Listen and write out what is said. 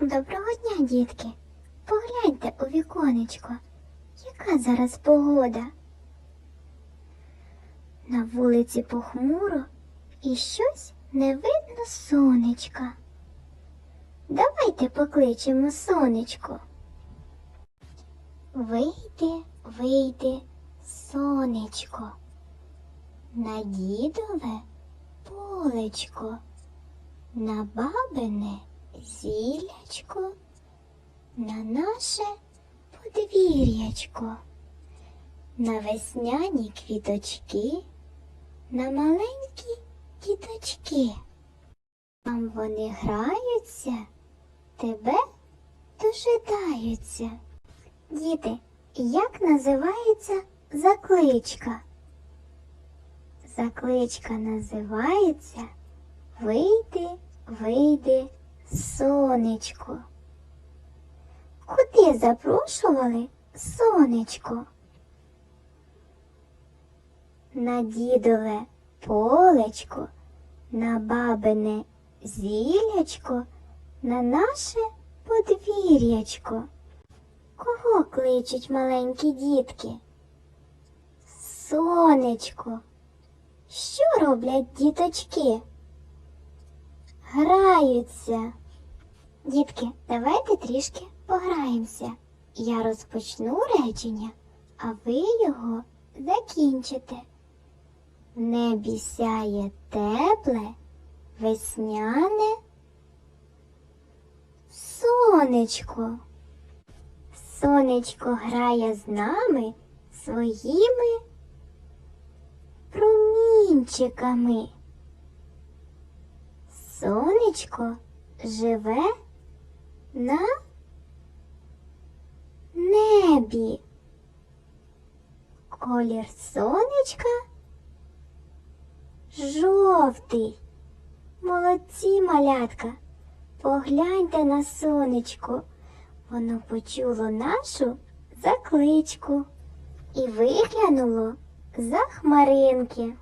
Доброго дня, дітки. Погляньте у віконечко. Яка зараз погода? На вулиці похмуро і щось не видно сонечка. Давайте покличемо сонечко. Вийди, вийди, сонечко, на дідове полечко, на бабине зілячко, на наше подвір'ячко, на весняні квіточки, на маленькі діточки. Там вони граються, тебе дожидаються. Діти, як називається закличка? Закличка називається Вийди, вийди, сонечко. Куди запрошували сонечко? На дідове полечко, на бабине зілячко, на наше подвір'ячко. Кого кличуть маленькі дітки? Сонечко. Що роблять діточки? Граються. Дітки, давайте трішки пограємося. Я розпочну речення, а ви його закінчите. В небі сяє тепле, весняне сонечко. Сонечко грає з нами своїми промінчиками. Сонечко живе на небі. Колір сонечка жовтий. Молодці, малятка. Погляньте на сонечко. Воно почуло нашу закличку і виглянуло за хмаринки.